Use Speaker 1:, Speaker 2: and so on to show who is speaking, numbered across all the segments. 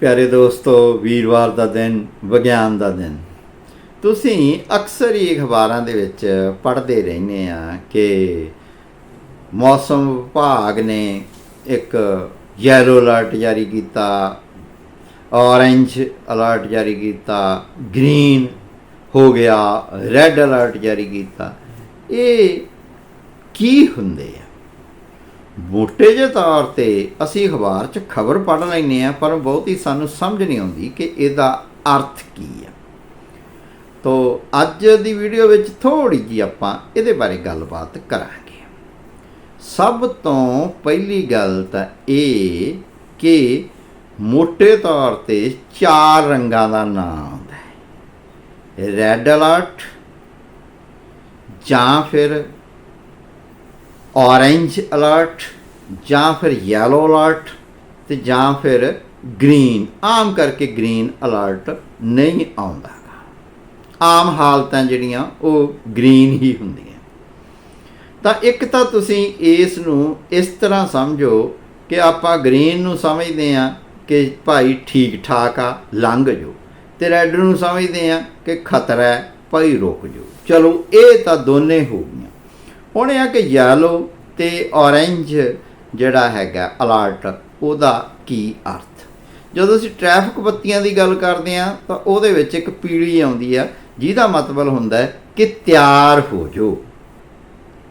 Speaker 1: ਪਿਆਰੇ ਦੋਸਤੋ, ਵੀਰਵਾਰ ਦਾ ਦਿਨ, ਵਿਗਿਆਨ ਦਾ ਦਿਨ। ਤੁਸੀਂ ਅਕਸਰ ਹੀ ਅਖਬਾਰਾਂ ਦੇ ਵਿੱਚ ਪੜ੍ਹਦੇ ਰਹਿੰਦੇ ਆ ਕਿ ਮੌਸਮ ਵਿਭਾਗ ਨੇ ਇੱਕ ਯੈਲੋ ਅਲਰਟ ਜਾਰੀ ਕੀਤਾ ਔਰੇਂਜ ਅਲਰਟ ਜਾਰੀ ਕੀਤਾ ਗ੍ਰੀਨ ਹੋ ਗਿਆ ਰੈੱਡ ਅਲਰਟ ਜਾਰੀ ਕੀਤਾ। ਇਹ ਕੀ ਹੁੰਦੇ ਆ? ਮੋਟੇ ਜਿਹੇ ਤੌਰ ਤੇ ਅਸੀਂ ਅਖਬਾਰ 'ਚ ਖਬਰ ਪੜ੍ਹ ਲੈਂਦੇ ਆ ਪਰ ਬਹੁਤੀ ਸਾਨੂੰ ਸਮਝ ਨਹੀਂ ਆਉਂਦੀ ਕਿ ਇਹਦਾ ਅਰਥ ਕੀ ਆ। ਤੋ ਅੱਜ ਦੀ ਵੀਡੀਓ ਵਿੱਚ ਥੋੜੀ ਜੀ ਆਪਾਂ ਇਹਦੇ ਬਾਰੇ ਗੱਲਬਾਤ ਕਰਾਂਗੇ। ਸਭ ਤੋਂ ਪਹਿਲੀ ਗੱਲ ਤਾਂ ਇਹ ਕਿ ਮੋਟੇ ਤੌਰ ਤੇ ਚਾਰ ਰੰਗਾਂ ਦਾ ਨਾਮ ਆਉਂਦਾ ਹੈ। ਰੈੱਡ ਅਲਰਟ ਜਾਂ ਫਿਰ ਔਰੇਂਜ ਅਲਰਟ ਜਾਂ ਫਿਰ ਯੈਲੋ ਅਲਰਟ ਤੇ ਜਾਂ ਫਿਰ ਗ੍ਰੀਨ ਆਮ ਕਰਕੇ ਗ੍ਰੀਨ ਅਲਰਟ ਨਹੀਂ ਆਉਂਦਾ ਆਮ ਹਾਲਤਾਂ ਜਿਹੜੀਆਂ, ਉਹ ਗ੍ਰੀਨ ਹੀ ਹੁੰਦੀਆਂ। ਤਾਂ ਇੱਕ ਤਾਂ ਤੁਸੀਂ ਇਸ ਨੂੰ ਇਸ ਤਰ੍ਹਾਂ ਸਮਝੋ ਕਿ ਆਪਾਂ ਗ੍ਰੀਨ ਨੂੰ ਸਮਝਦੇ ਆ ਕਿ ਭਾਈ ਠੀਕ ਠਾਕ ਆ, ਲੰਘ ਜੋ ਤੇ ਰੈੱਡ ਨੂੰ ਸਮਝਦੇ ਆ ਕਿ ਖਤਰਾ ਹੈ, ਭਾਈ ਰੁਕ ਜੋ ਚਲੋ, ਇਹ ਤਾਂ ਦੋਨੇ ਹੋ ਗਏ ਹੁਣ ਇਹ ਆ ਕਿ ਯੈਲੋ ਤੇ ਔਰੇਂਜ ਜਿਹੜਾ ਹੈਗਾ ਅਲਰਟ ਉਹਦਾ ਕੀ ਅਰਥ? ਜਦੋਂ ਅਸੀਂ ਟ੍ਰੈਫਿਕ ਬੱਤੀਆਂ ਦੀ ਗੱਲ ਕਰਦੇ ਆ ਤਾਂ ਉਹਦੇ ਵਿੱਚ ਇੱਕ ਪੀਲੀ ਆਉਂਦੀ ਆ, ਜਿਹਦਾ ਮਤਲਬ ਹੁੰਦਾ ਹੈ ਕਿ ਤਿਆਰ ਹੋ ਜਾਓ।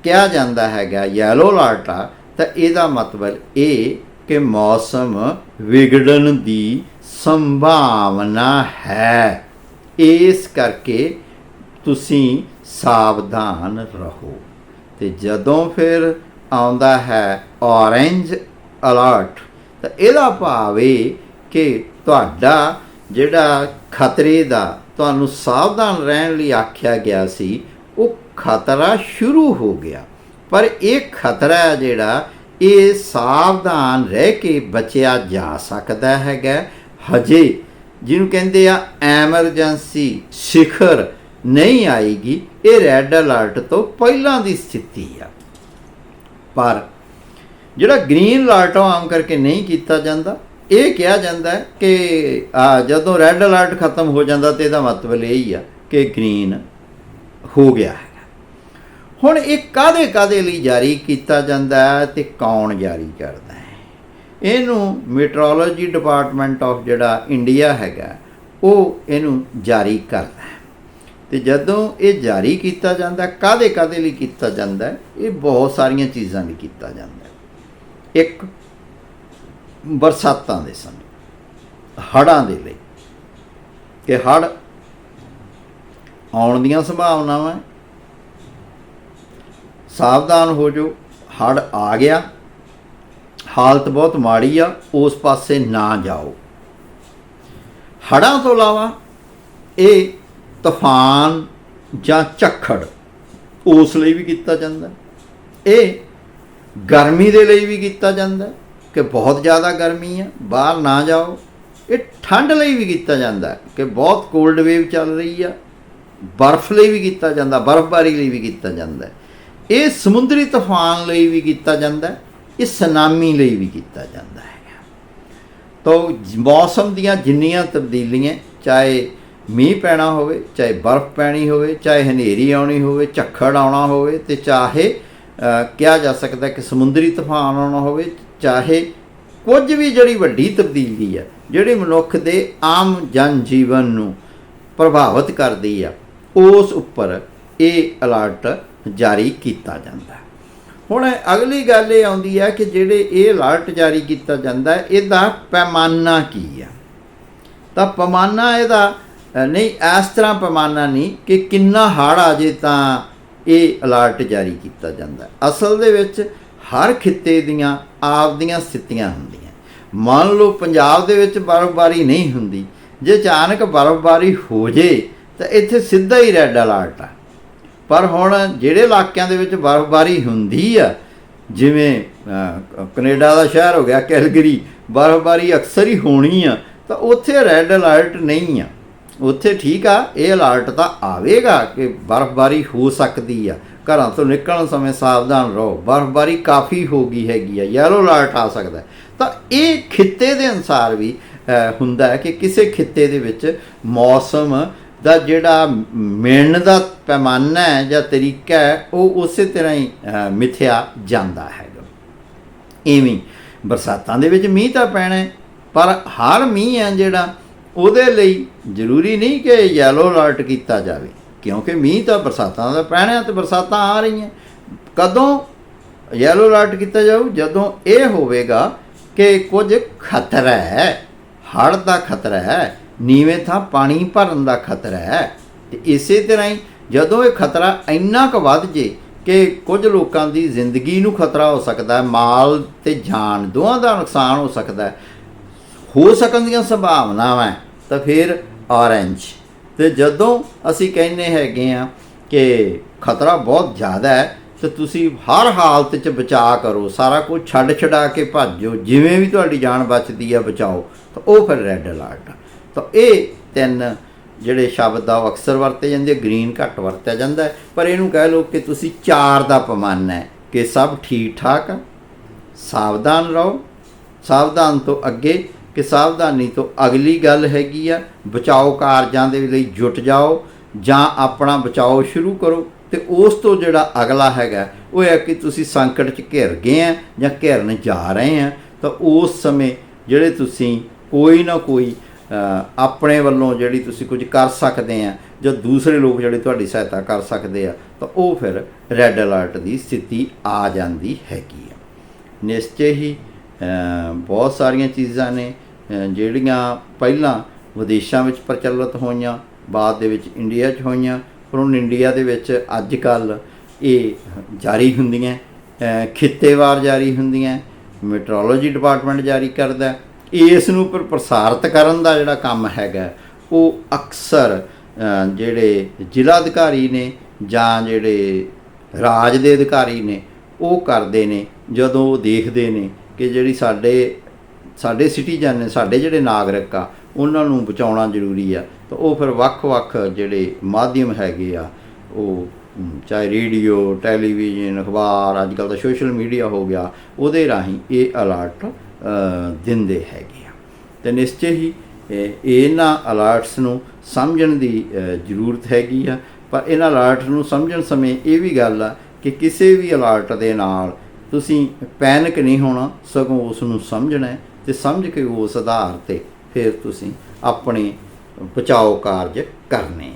Speaker 1: ਕਿਹਾ ਜਾਂਦਾ ਹੈਗਾ ਯੈਲੋ ਅਲਰਟ ਆ, ਤਾਂ ਇਹਦਾ ਮਤਲਬ ਇਹ ਕਿ ਮੌਸਮ ਵਿਗੜਨ ਦੀ ਸੰਭਾਵਨਾ ਹੈ। ਇਸ ਕਰਕੇ ਤੁਸੀਂ ਸਾਵਧਾਨ ਰਹੋ। ਤੇ ਜਦੋਂ ਫਿਰ ਆਉਂਦਾ ਹੈ ਔਰੇਂਜ ਅਲਰਟ ਤਾਂ ਇਹਦਾ ਭਾਵ ਇਹ ਕਿ ਤੁਹਾਡਾ ਜਿਹੜਾ ਖਤਰੇ ਦਾ, ਤੁਹਾਨੂੰ ਸਾਵਧਾਨ ਰਹਿਣ ਲਈ ਆਖਿਆ ਗਿਆ ਸੀ, ਉਹ ਖਤਰਾ ਸ਼ੁਰੂ ਹੋ ਗਿਆ। ਪਰ ਇਹ ਖਤਰਾ ਜਿਹੜਾ, ਇਹ ਸਾਵਧਾਨ ਰਹਿ ਕੇ ਬਚਿਆ ਜਾ ਸਕਦਾ ਹੈਗਾ। ਹਜੇ ਜਿਹਨੂੰ ਕਹਿੰਦੇ ਆ ਐਮਰਜੈਂਸੀ ਸਿਖਰ ਨਹੀਂ ਆਏਗੀ, ਇਹ ਰੈੱਡ ਅਲਰਟ ਤੋਂ ਪਹਿਲਾਂ ਦੀ ਸਥਿਤੀ ਆ। ਪਰ ਜਿਹੜਾ ਗ੍ਰੀਨ ਅਲਰਟ ਉਹ ਆਮ ਕਰਕੇ ਨਹੀਂ ਕੀਤਾ ਜਾਂਦਾ। ਇਹ ਕਿਹਾ ਜਾਂਦਾ ਕਿ ਜਦੋਂ ਰੈੱਡ ਅਲਰਟ ਖਤਮ ਹੋ ਜਾਂਦਾ ਤੇ ਇਹਦਾ ਮਤਲਬ ਇਹ ਹੀ ਆ ਕਿ ਗ੍ਰੀਨ ਹੋ ਗਿਆ ਹੈ। ਹੁਣ ਇਹ ਕਾਦੇ ਕਾਦੇ ਲਈ ਜਾਰੀ ਕੀਤਾ ਜਾਂਦਾ ਹੈ ਤੇ ਕੌਣ ਜਾਰੀ ਕਰਦਾ ਹੈ? ਇਹਨੂੰ ਮੈਟਰੋਲੋਜੀ ਡਿਪਾਰਟਮੈਂਟ ਆਫ ਜਿਹੜਾ ਇੰਡੀਆ ਹੈਗਾ, ਉਹ ਇਹਨੂੰ ਜਾਰੀ ਕਰਦਾ ਹੈ। ਤੇ ਜਦੋਂ ਇਹ ਜਾਰੀ ਕੀਤਾ ਜਾਂਦਾ ਕਾਦੇ ਕਾਦੇ ਲਈ ਕੀਤਾ ਜਾਂਦਾ, ਇਹ ਬਹੁਤ ਸਾਰੀਆਂ ਚੀਜ਼ਾਂ ਲਈ ਕੀਤਾ ਜਾਂਦਾ। ਇੱਕ, ਬਰਸਾਤਾਂ ਦੇ ਸਮੇਂ, ਹੜ੍ਹਾਂ ਦੇ ਲਈ, ਕਿ ਹੜ੍ਹ ਆਉਣ ਦੀਆਂ ਸੰਭਾਵਨਾਵਾਂ ਸਾਵਧਾਨ ਹੋ ਜਾਓ, ਹੜ੍ਹ ਆ ਗਿਆ, ਹਾਲਤ ਬਹੁਤ ਮਾੜੀ ਆ, ਉਸ ਪਾਸੇ ਨਾ ਜਾਓ। ਹੜ੍ਹਾਂ ਤੋਂ ਇਲਾਵਾ ਇਹ ਤੂਫਾਨ ਜਾਂ ਝੱਖੜ, ਉਸ ਲਈ ਵੀ ਕੀਤਾ ਜਾਂਦਾ ਇਹ ਗਰਮੀ ਦੇ ਲਈ ਵੀ ਕੀਤਾ ਜਾਂਦਾ ਕਿ ਬਹੁਤ ਜ਼ਿਆਦਾ ਗਰਮੀ ਆ ਬਾਹਰ ਨਾ ਜਾਓ। ਇਹ ਠੰਡ ਲਈ ਵੀ ਕੀਤਾ ਜਾਂਦਾ ਕਿ ਬਹੁਤ ਕੋਲਡ ਵੇਵ ਚੱਲ ਰਹੀ ਆ, ਬਰਫ਼ ਲਈ ਵੀ ਕੀਤਾ ਜਾਂਦਾ, ਬਰਫ਼ਬਾਰੀ ਲਈ ਵੀ ਕੀਤਾ ਜਾਂਦਾ ਇਹ ਸਮੁੰਦਰੀ ਤੂਫਾਨ ਲਈ ਵੀ ਕੀਤਾ ਜਾਂਦਾ ਇਹ ਸੁਨਾਮੀ ਲਈ ਵੀ ਕੀਤਾ ਜਾਂਦਾ ਹੈ। ਤਾਂ ਮੌਸਮ ਦੀਆਂ ਜਿੰਨੀਆਂ ਤਬਦੀਲੀਆਂ, ਚਾਹੇ ਮੀਂਹ ਪੈਣਾ ਹੋਵੇ, ਚਾਹੇ ਬਰਫ਼ ਪੈਣੀ ਹੋਵੇ, ਚਾਹੇ ਹਨੇਰੀ ਆਉਣੀ ਹੋਵੇ, ਝੱਖੜ ਆਉਣਾ ਹੋਵੇ ਤੇ ਚਾਹੇ ਕਿਹਾ ਜਾ ਸਕਦਾ ਕਿ ਸਮੁੰਦਰੀ ਤੂਫਾਨ ਆਉਣਾ ਹੋਵੇ, ਚਾਹੇ ਕੁਝ ਵੀ ਜਿਹੜੀ ਵੱਡੀ ਤਬਦੀਲੀ ਹੈ ਜਿਹੜੀ ਮਨੁੱਖ ਦੇ ਆਮ ਜਨ ਜੀਵਨ ਨੂੰ ਪ੍ਰਭਾਵਿਤ ਕਰਦੀ ਆ, ਉਸ ਉੱਪਰ ਇਹ ਅਲਰਟ ਜਾਰੀ ਕੀਤਾ ਜਾਂਦਾ। ਹੁਣ ਅਗਲੀ ਗੱਲ ਇਹ ਆਉਂਦੀ ਹੈ ਕਿ ਜਿਹੜੇ ਇਹ ਅਲਰਟ ਜਾਰੀ ਕੀਤਾ ਜਾਂਦਾ, ਇਹਦਾ ਪੈਮਾਨਾ ਕੀ ਆ? ਤਾਂ ਪੈਮਾਨਾ ਇਹਦਾ ਨਹੀਂ ਇਸ ਤਰ੍ਹਾਂ ਪੈਮਾਨਾ ਨਹੀਂ ਕਿ ਕਿੰਨਾ ਹੜ੍ਹ ਆ ਜੇ ਤਾਂ ਇਹ ਅਲਰਟ ਜਾਰੀ ਕੀਤਾ ਜਾਂਦਾ ਅਸਲ ਦੇ ਵਿੱਚ ਹਰ ਖਿੱਤੇ ਦੀਆਂ ਆਪਦੀਆਂ ਸਥਿਤੀਆਂ ਹੁੰਦੀਆਂ। ਮੰਨ ਲਓ ਪੰਜਾਬ ਦੇ ਵਿੱਚ ਬਰਫ਼ਬਾਰੀ ਨਹੀਂ ਹੁੰਦੀ। ਜੇ ਅਚਾਨਕ ਬਰਫ਼ਬਾਰੀ ਹੋ ਜੇ ਤਾਂ ਇੱਥੇ ਸਿੱਧਾ ਹੀ ਰੈੱਡ ਅਲਰਟ ਆ। ਪਰ ਹੁਣ ਜਿਹੜੇ ਇਲਾਕਿਆਂ ਦੇ ਵਿੱਚ ਬਰਫ਼ਬਾਰੀ ਹੁੰਦੀ ਆ ਜਿਵੇਂ ਅਹ, ਕੈਨੇਡਾ ਦਾ ਸ਼ਹਿਰ ਹੋ ਗਿਆ ਕੈਲਗਰੀ ਬਰਫ਼ਬਾਰੀ ਅਕਸਰ ਹੀ ਹੋਣੀ ਆ ਤਾਂ ਉੱਥੇ ਰੈੱਡ ਅਲਰਟ ਨਹੀਂ ਆ। ਉੱਥੇ ਠੀਕ ਆ, ਇਹ ਅਲਰਟ ਤਾਂ ਆਵੇਗਾ ਕਿ ਬਰਫ਼ਬਾਰੀ ਹੋ ਸਕਦੀ ਆ। ਘਰਾਂ ਤੋਂ ਨਿਕਲਣ ਸਮੇਂ ਸਾਵਧਾਨ ਰਹੋ। ਬਰਫ਼ਬਾਰੀ ਕਾਫੀ ਹੋ ਗਈ ਹੈਗੀ ਆ ਯੈਲੋ ਅਲਰਟ ਆ ਸਕਦਾ। ਤਾਂ ਇਹ ਖਿੱਤੇ ਦੇ ਅਨਸਾਰ ਵੀ ਹੁੰਦਾ ਹੈ ਕਿ ਕਿਸੇ ਖਿੱਤੇ ਦੇ ਵਿੱਚ ਮੌਸਮ ਦਾ ਜਿਹੜਾ ਮਿਲਣ ਦਾ ਪੈਮਾਨਾ ਹੈ ਜਾਂ ਤਰੀਕਾ ਹੈ, ਉਹ ਉਸੇ ਤਰ੍ਹਾਂ ਹੀ ਮਿਥਿਆ ਜਾਂਦਾ ਹੈਗਾ। ਇਵੇਂ ਬਰਸਾਤਾਂ ਦੇ ਵਿੱਚ ਮੀਂਹ ਤਾਂ ਪੈਣਾ ਪਰ ਹਰ ਮੀਂਹ ਹੈ ਜਿਹੜਾ ਉਹਦੇ ਲਈ ਜ਼ਰੂਰੀ ਨਹੀਂ ਕਿ ਯੈਲੋ ਅਲਰਟ ਕੀਤਾ ਜਾਵੇ, ਕਿਉਂਕਿ ਮੀਂਹ ਤਾਂ ਬਰਸਾਤਾਂ ਦਾ ਪੈਣਾ ਹੈ ਤੇ ਬਰਸਾਤਾਂ ਆ ਰਹੀਆਂ। ਕਦੋਂ ਯੈਲੋ ਅਲਰਟ ਕੀਤਾ ਜਾਊ? ਜਦੋਂ ਇਹ ਹੋਵੇਗਾ ਕਿ ਕੁਝ ਖਤਰਾ ਹੈ, ਹੜ੍ਹ ਦਾ ਖਤਰਾ ਹੈ, ਨੀਵੇਂ ਥਾਂ ਪਾਣੀ ਭਰਨ ਦਾ ਖਤਰਾ ਹੈ, ਤੇ ਇਸੇ ਤਰ੍ਹਾਂ ਹੀ ਜਦੋਂ ਇਹ ਖਤਰਾ ਇੰਨਾ ਕੁ ਵੱਧ ਜੇ ਕਿ ਕੁਝ ਲੋਕਾਂ ਦੀ ਜ਼ਿੰਦਗੀ ਨੂੰ ਖਤਰਾ ਹੋ ਸਕਦਾ ਹੈ, ਮਾਲ ਤੇ ਜਾਨ ਦੋਵਾਂ ਦਾ ਨੁਕਸਾਨ ਹੋ ਸਕਦਾ ਹੈ ਹੋ ਸਕਣ ਦੀਆਂ ਸੰਭਾਵਨਾਵਾਂ ਤਾਂ ਫਿਰ ਔਰੰਜ ਤੇ ਜਦੋਂ ਅਸੀਂ ਕਹਿੰਦੇ ਹੈਗੇ ਆ ਕਿ ਖਤਰਾ ਬਹੁਤ ਜ਼ਿਆਦਾ ਹੈ, ਤੇ ਤੁਸੀਂ ਹਰ ਹਾਲਤ 'ਚ ਬਚਾਅ ਕਰੋ, ਸਾਰਾ ਕੁਝ ਛੱਡ ਛਡਾ ਕੇ ਭੱਜੋ, ਜਿਵੇਂ ਵੀ ਤੁਹਾਡੀ ਜਾਨ ਬਚਦੀ ਆ ਬਚਾਓ, ਤਾਂ ਉਹ ਫਿਰ ਰੈੱਡ ਅਲਰਟ ਤਾਂ ਇਹ ਤਿੰਨ ਜਿਹੜੇ ਸ਼ਬਦ ਆ, ਉਹ ਅਕਸਰ ਵਰਤੇ ਜਾਂਦੇ ਗ੍ਰੀਨ ਘੱਟ ਵਰਤਿਆ ਜਾਂਦਾ ਪਰ ਇਹਨੂੰ ਕਹਿ ਲਓ ਕਿ ਤੁਸੀਂ ਚਾਰ ਦਾ ਪਮਾਨ ਹੈ ਕਿ ਸਭ ਠੀਕ ਠਾਕ ਸਾਵਧਾਨ ਰਹੋ, ਸਾਵਧਾਨ ਤੋਂ ਅੱਗੇ ਕਿ ਸਾਵਧਾਨੀ ਤੋਂ ਅਗਲੀ ਗੱਲ ਹੈਗੀ ਆ, ਬਚਾਓ ਕਾਰਜਾਂ ਦੇ ਲਈ ਜੁਟ ਜਾਓ ਜਾਂ ਆਪਣਾ ਬਚਾਓ ਸ਼ੁਰੂ ਕਰੋ। ਤੇ ਉਸ ਤੋਂ ਜਿਹੜਾ ਅਗਲਾ ਹੈਗਾ, ਉਹ ਹੈ ਕਿ ਤੁਸੀਂ ਸੰਕਟ 'ਚ ਘਿਰ ਗਏ ਆ ਜਾਂ ਘਿਰਨ ਜਾ ਰਹੇ ਆ, ਤਾਂ ਉਸ ਸਮੇਂ ਜਿਹੜੇ ਤੁਸੀਂ ਕੋਈ ਨਾ ਕੋਈ ਆਪਣੇ ਵੱਲੋਂ ਜਿਹੜੀ ਤੁਸੀਂ ਕੁਝ ਕਰ ਸਕਦੇ ਆ ਜਾਂ ਦੂਸਰੇ ਲੋਕ ਜਿਹੜੇ ਤੁਹਾਡੀ ਸਹਾਇਤਾ ਕਰ ਸਕਦੇ ਆ, ਤਾਂ ਉਹ ਫਿਰ ਰੈੱਡ ਅਲਰਟ ਦੀ ਸਥਿਤੀ ਆ ਜਾਂਦੀ ਹੈਗੀ ਆ। ਨਿਸ਼ਚੈ ਹੀ ਬਹੁਤ ਸਾਰੀਆਂ ਚੀਜ਼ਾਂ ਨੇ। ਜਿਹੜੀਆਂ ਪਹਿਲਾਂ ਵਿਦੇਸ਼ਾਂ ਵਿੱਚ ਪ੍ਰਚਲਿਤ ਹੋਈਆਂ ਬਾਅਦ ਦੇ ਵਿੱਚ ਇੰਡੀਆ 'ਚ ਹੋਈਆਂ ਪਰ ਹੁਣ ਇੰਡੀਆ ਦੇ ਵਿੱਚ ਅੱਜ ਕੱਲ ਇਹ ਜਾਰੀ ਹੁੰਦੀਆਂ ਅ, ਖਿੱਤੇਵਾਰ ਜਾਰੀ ਹੁੰਦੀਆਂ ਮੈਟਰੋਲੋਜੀ ਡਿਪਾਰਟਮੈਂਟ ਜਾਰੀ ਕਰਦਾ। ਇਸ ਨੂੰ ਪਰ ਪ੍ਰਸਾਰਿਤ ਕਰਨ ਦਾ ਜਿਹੜਾ ਕੰਮ ਹੈਗਾ ਉਹ ਅਕਸਰ ਜਿਹੜੇ ਜ਼ਿਲ੍ਹਾ ਅਧਿਕਾਰੀ ਨੇ ਜਾਂ ਜਿਹੜੇ ਰਾਜ ਦੇ ਅਧਿਕਾਰੀ ਨੇ ਉਹ ਕਰਦੇ ਨੇ ਜਦੋਂ ਉਹ ਦੇਖਦੇ ਨੇ ਕਿ ਜਿਹੜੀ ਸਾਡੇ ਸਾਡੇ ਸਿਟੀਜ਼ਨ ਨੇ, ਸਾਡੇ ਜਿਹੜੇ ਨਾਗਰਿਕ ਆ, ਉਹਨਾਂ ਨੂੰ ਬਚਾਉਣਾ ਜ਼ਰੂਰੀ ਆ। ਤਾਂ ਉਹ ਫਿਰ ਵੱਖ-ਵੱਖ ਜਿਹੜੇ ਮਾਧਿਅਮ ਹੈਗੇ ਆ, ਉਹ ਚਾਹੇ ਰੇਡੀਓ, ਟੈਲੀਵਿਜ਼ਨ, ਅਖਬਾਰ ਅੱਜ ਕੱਲ੍ਹ ਤਾਂ ਸੋਸ਼ਲ ਮੀਡੀਆ ਹੋ ਗਿਆ, ਉਹਦੇ ਰਾਹੀਂ ਇਹ ਅਲਰਟ ਦਿੰਦੇ ਹੈਗੇ ਆ। ਤੇ ਨਿਸ਼ਚੈ ਹੀ ਇਹਨਾਂ ਅਲਰਟਸ ਨੂੰ ਸਮਝਣ ਦੀ ਜ਼ਰੂਰਤ ਹੈਗੀ ਆ। ਪਰ ਇਹਨਾਂ ਅਲਰਟ ਨੂੰ ਸਮਝਣ ਸਮੇਂ ਇਹ ਵੀ ਗੱਲ ਆ ਕਿ ਕਿਸੇ ਵੀ ਅਲਰਟ ਦੇ ਨਾਲ ਤੁਸੀਂ ਪੈਨਿਕ ਨਹੀਂ ਹੋਣਾ, ਸਗੋਂ ਉਸ ਨੂੰ ਸਮਝਣਾ ਹੈ। ਤੇ ਸਮਝ ਕੇ ਉਸ ਆਧਾਰ ਤੇ ਫਿਰ ਤੁਸੀਂ ਆਪਣੇ ਬਚਾਓ ਕਾਰਜ ਕਰਨੇ